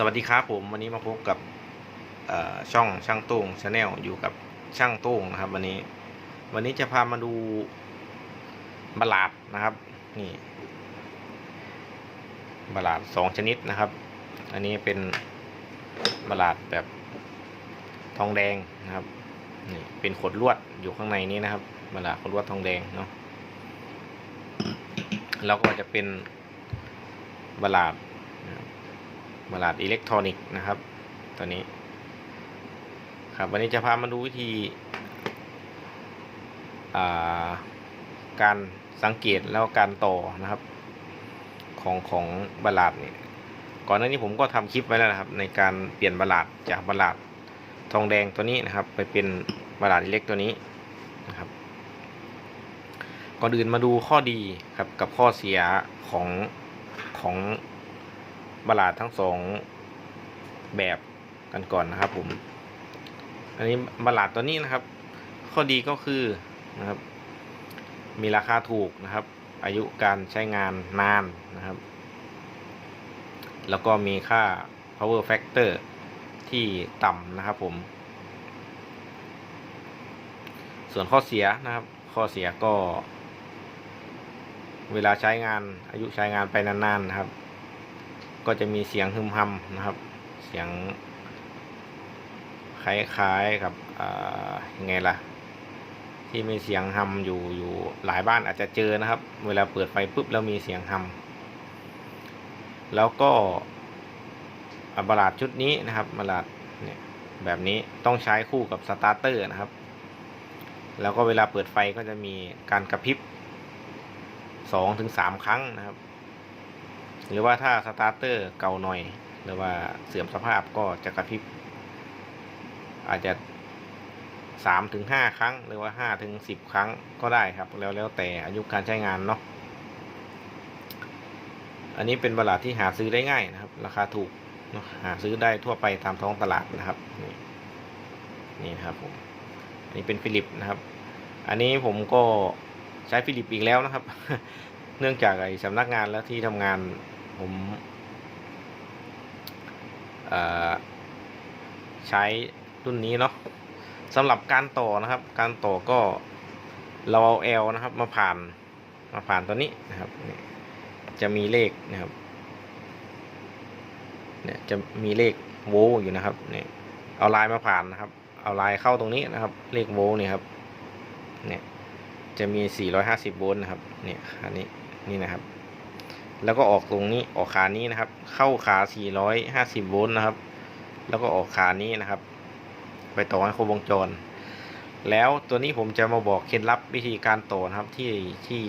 สวัสดีครับผมวันนี้มาพบกับช่องช่างโต้งชาแนลอยู่กับช่างโต้งนะครับ วันนี้ วันนี้จะพามาดูบลาดนะครับ นี่บลาดสองชนิดนะครับ อันนี้เป็นบลาดแบบทองแดงนะครับนี่เป็นขดลวดอยู่ข้างในนี้นะครับบลาดขดลวดทองแดงเนาะแล้วก็จะเป็นบลาด บลาดอิเล็กทรอนิกส์นะครับ ตัวนี้ ครับวันนี้จะพามาดูวิธีาการสังเกตแล้วการต่อนะครับ ของของบลาดเนี่ยก่อนหน้านี้ผมก็ทำคลิปไว้แล้วนะครับ ในการเปลี่ยนบลาดจากบลาดทองแดงตัวนี้นะครับ ไปเป็นบลาดอิเล็กตัวนี้นะครับก่อนอื่นมาดูข้อดีครับกับข้อเสียของของ บลาดทั้งสองแบบกันก่อนนะครับผม อันนี้บลาดตัวนี้นะครับ ข้อดีก็คือนะครับ มีราคาถูกนะครับ อายุการใช้งานนานนะครับ แล้วก็มีค่า power factor ที่ต่ำนะครับผม ส่วนข้อเสียนะครับ ข้อเสียก็ เวลาใช้งานอายุใช้งานไปนานๆนะครับ ก็จะมีเสียงฮึมฮัมนะครับ เสียงคล้ายๆกับยังไงล่ะ ที่มีเสียงฮัมอยู่อยู่หลายบ้านอาจจะเจอนะครับ เวลาเปิดไฟปุ๊บแล้วมีเสียงฮัมแล้วก็อะบลาดชุดนี้นะครับบลาดเนี่ยแบบนี้ต้องใช้คู่กับสตาร์เตอร์นะครับ แล้วก็เวลาเปิดไฟก็จะมีการกระพริบสองถึงสามครั้งนะครับ หรือว่าถ้าสตาร์เตอร์เก่าหน่อย หรือว่าเสื่อมสภาพก็จะกระพริบ อาจจะสามถึงห้าครั้ง หรือว่าห้าถึงสิบครั้งก็ได้ครับ แล้วแล้วแต่อายุการใช้งานเนาะอันนี้เป็นบลาดที่หาซื้อได้ง่ายนะครับ ราคาถูกนะหาซื้อได้ทั่วไปตามท้องตลาดนะครับนี่นี่นะครับผมอันนี้เป็นฟิลิปนะครับ อันนี้ผมก็ใช้ฟิลิปอีกแล้วนะครับ เนื่องจากไอ้สำนักงานและที่ทำงาน ผมใช้รุ่นนี้เนาะสำหรับการต่อนะครับ การต่อก็เราเอา L นะครับ มาผ่านมาผ่านตัวนี้นะครับจะมีเลขนะครับเนี่ยจะมีเลขโวลต์อยู่นะครับเนี่ยเอาลายมาผ่านนะครับ เอาลายเข้าตรงนี้นะครับ เลขโวลต์เนี่ยครับเนี่ยจะมี 450 โวลต์นะครับ เนี่ย อันนี้ นี่นะครับ แล้วก็ออกตรงนี้ออกขานี้นะครับ เข้าขา 450 โวลต์นะครับ แล้วก็ออกขานี้นะครับ ไปต่อให้ครบวงจร แล้วตัวนี้ผมจะมาบอกเคล็ดลับวิธีการต่อนะครับที่ที่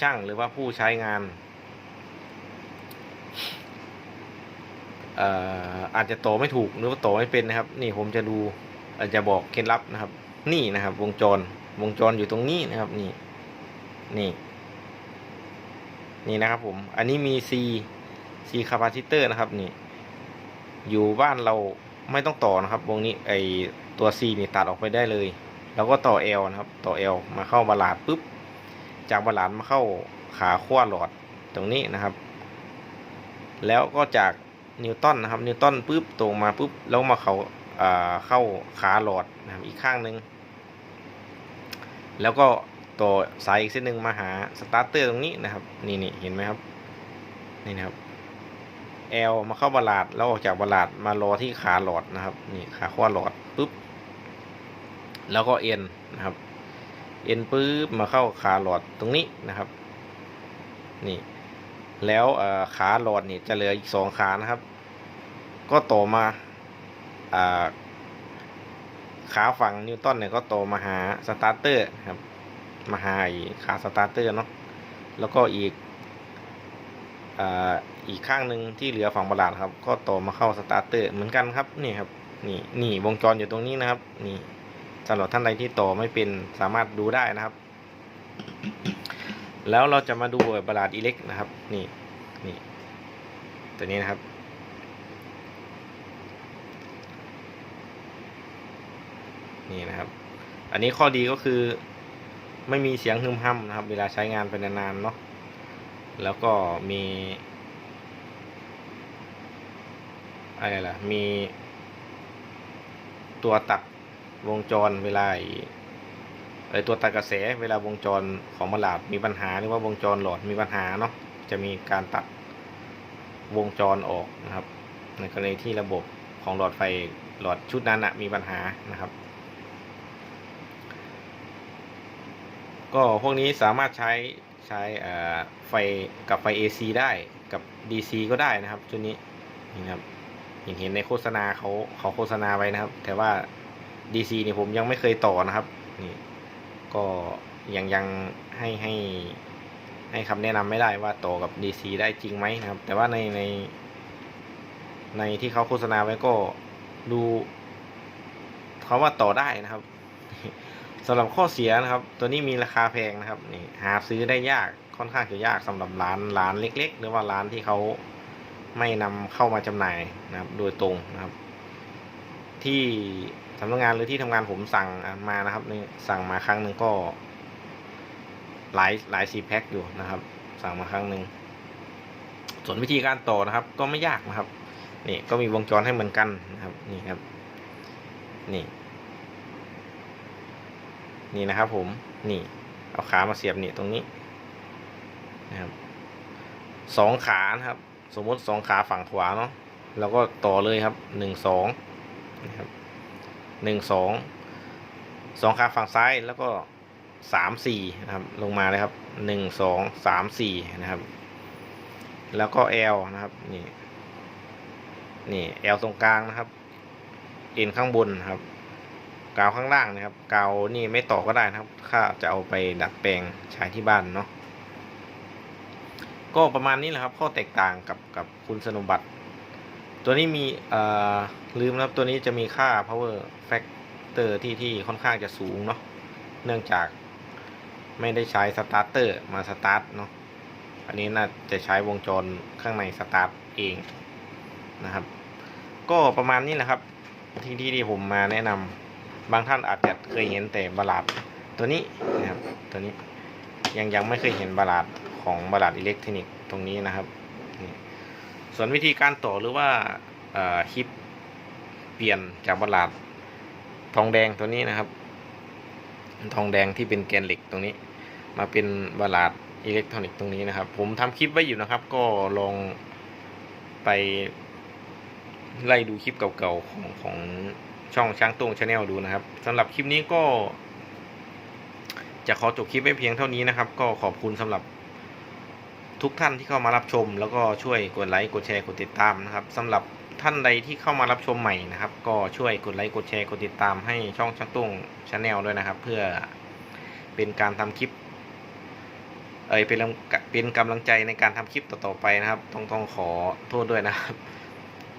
ช่างหรือว่าผู้ใช้งานอาจจะต่อไม่ถูกหรือว่าต่อไม่เป็นนะครับ นี่ผมจะดูอาจจะบอกเคล็ดลับนะครับ นี่นะครับ วงจรวงจรอยู่ตรงนี้นะครับ นี่นี่ นี่นะครับผม อันนี้มี C C capacitor นะครับนี่ อยู่บ้านเราไม่ต้องต่อนะครับ วงนี้ไอตัว C นี่ตัดออกไปได้เลย แล้วก็ต่อ L นะครับ ต่อ L มาเข้าบาลาดปุ๊บ จากบาลาดมาเข้าขาขั้วหลอดตรงนี้นะครับ แล้วก็จากนิวตันนะครับ นิวตันปุ๊บตรงมาปุ๊บ แล้วมาเขาเข้าขาหลอดนะครับอีกข้างหนึ่งแล้วก็ ต่อสายอีกเส้นหนึ่งมาหาสตาร์เตอร์ตรงนี้นะครับนี่นี่เห็นไหมครับนี่นะครับ L มาเข้าบาลาดแล้วออกจากบาลาดมารอที่ขาหลอดนะครับนี่ขาขั้วหลอดปุ๊บแล้วก็ N นะครับ N ปุ๊บมาเข้าขาหลอดตรงนี้นะครับนี่แล้วขาหลอดนี่จะเหลืออีกสองขานะครับ ก็ต่อมาขาฝั่งนิวตันเนี่ยก็ต่อมาหาสตาร์เตอร์ครับ มาหาขาสตาร์เตอร์เนาะแล้วก็อีกออีกข้างหนึ่งที่เหลือฝั่งบลาดครับ ก็ต่อมาเข้าสตาร์เตอร์เหมือนกันครับนี่ครับนี่นี่วงจรอยู่ตรงนี้นะครับ นี่สำหรับท่านใดที่ต่อไม่เป็นสามารถดูได้นะครับ แล้วเราจะมาดูบลาดอิเล็กนะครับ นี่นี่ตัวนี้นะครับนี่นะครับ อันนี้ข้อดีก็คือ ไม่มีเสียงฮึมฮัมนะครับ เวลาใช้งานไปนานๆเนาะแล้วก็มีอะไรล่ะ มีตัวตัดวงจรเวลาไอ้ตัวตัดกระแสเวลาวงจรของบลาดมีปัญหาหรือว่าวงจรหลอดมีปัญหาเนาะจะมีการตัดวงจรออกนะครับ ในกรณีที่ระบบของหลอดไฟหลอดชุดนั้นนะมีปัญหานะครับ ก็พวกนี้สามารถใช้ใช้ไฟกับไฟ AC ได้กับ DC ก็ได้นะครับชุดนี้นี่นะครับเห็นเห็นในโฆษณาเขาเขาโฆษณาไว้นะครับ แต่ว่า DC นี่ผมยังไม่เคยต่อนะครับนี่ก็ยังยังให้ให้ให้คำแนะนำไม่ได้ว่าต่อกับ DC ได้จริงไหมนะครับ แต่ว่าในใน ในที่เขาโฆษณาไว้ก็ดูเขาว่าต่อได้นะครับ สำหรับข้อเสียนะครับ ตัวนี้มีราคาแพงนะครับนี่หาซื้อได้ยากค่อนข้างจะยากสำหรับร้านร้านเล็ก ๆ หรือว่าร้านที่เขาไม่นำเข้ามาจำหน่ายนะครับ โดยตรงนะครับ ที่สำนักงานหรือที่ทำงานผมสั่งมานะครับนี่สั่งมาครั้งหนึ่งก็ หลายหลายสี่แพ็คอยู่นะครับ สั่งมาครั้งหนึ่งส่วนวิธีการต่อนะครับ ก็ไม่ยากนะครับนี่ก็มีวงจรให้เหมือนกันนะครับ นี่ครับ นี่ นี่นะครับผมนี่เอาขามาเสียบนี่ตรงนี้นะครับสองขานะครับ สมมติสองขาฝั่งขวาเนาะแล้วก็ต่อเลยครับหนึ่งสองนะครับหนึ่งสองสองขาฝั่งซ้ายแล้วก็สามสี่นะครับลงมาเลยครับหนึ่งสองสามสี่นะครับ แล้วก็ L นะครับนี่นี่ L ตรงกลางนะครับ N ข้างบนนะครับ กาวข้างล่างนะครับ กาวนี่ไม่ต่อก็ได้นะครับข้าจะเอาไปดัดแปลงใช้ที่บ้านเนาะก็ประมาณนี้แหละครับ ข้อแตกต่างกับกับคุณสมบัติ ตัวนี้มีเอ่อลืมนะครับตัวนี้จะมีค่า power factor ที่ที่ค่อนข้างจะสูงเนาะเนื่องจากไม่ได้ใช้สตาร์เตอร์มาสตาร์ทเนาะอันนี้น่าจะใช้วงจรข้างในสตาร์ทเองนะครับ ก็ประมาณนี้แหละครับ ที่ที่ที่ผมมาแนะนำ บางท่านอาจจะเคยเห็นแต่บลาดตัวนี้นะครับตัวนี้ยังยังไม่เคยเห็นบลาดของบลาดอิเล็กทรอนิกส์ตรงนี้นะครับ ส่วนวิธีการต่อหรือว่าคลิปเปลี่ยนจากบลาดทองแดงตัวนี้นะครับ ทองแดงที่เป็นแกนเหล็กตรงนี้ มาเป็นบลาดอิเล็กทรอนิกส์ตรงนี้นะครับ ผมทำคลิปไว้อยู่นะครับ ก็ลองไปไล่ดูคลิปเก่าๆของของ ช่องช้างตุงชาแนลดูนะครับสำหรับคลิปนี้ก็ จะขอจบคลิปไว้เพียงเท่านี้นะครับ ก็ขอบคุณสำหรับทุกท่านที่เข้ามารับชม แล้วก็ช่วยกดไลค์กดแชร์กดติดตามนะครับสำหรับท่านใดที่เข้ามารับชมใหม่นะครับ ก็ช่วยกดไลค์กดแชร์กดติดตามให้ช่องช้างตุ้งชาแนลด้วยนะครับ เพื่อเป็นการทำคลิปเอยเป็นเป็นกำลังใจในการทำคลิปต่อๆไปนะครับ ต้องต้องขอโทษด้วยนะครับ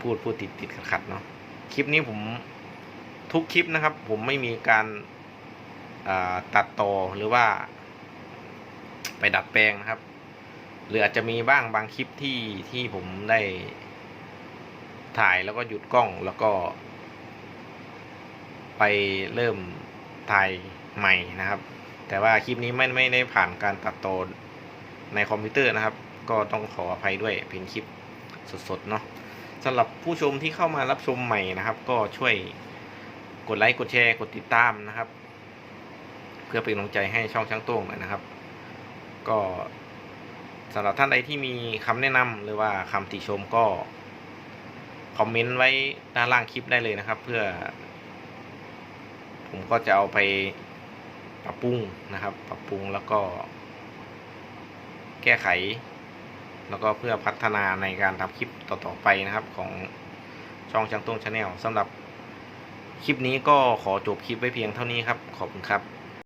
พูดพูดติดติดขัดขัดเนาะคลิปนี้ผม ทุกคลิปนะครับ ผมไม่มีการตัดต่อหรือว่า ไปดัดแปลงนะครับ หรืออาจจะมีบ้างบางคลิปที่ที่ผมได้ถ่ายแล้วก็หยุดกล้องแล้วก็ ไปเริ่มถ่ายใหม่นะครับ แต่ว่าคลิปนี้ไม่ไม่ได้ผ่านการตัดต่อในคอมพิวเตอร์นะครับ ก็ต้องขออภัยด้วยเป็นคลิปสดๆเนาะสำหรับผู้ชมที่เข้ามารับชมใหม่นะครับ ก็ช่วย กดไลค์กดแชร์กดติดตามนะครับ เพื่อเป็นกำลังใจให้ช่องช่างโต้งหน่อยนะครับ ก็สำหรับท่านใดที่มีคำแนะนำหรือว่าคำติชมก็คอมเมนต์ไว้ด้านล่างคลิปได้เลยนะครับ เพื่อ ผมก็จะเอาไปปรับปรุงนะครับ ปรับปรุงแล้วก็ แก้ไข แล้วก็เพื่อพัฒนาในการทำคลิปต่อๆไปนะครับของช่องช่างต้งชาแนลสำหรับ คลิปนี้ก็ขอจบคลิปไว้เพียงเท่านี้ครับ ขอบคุณครับ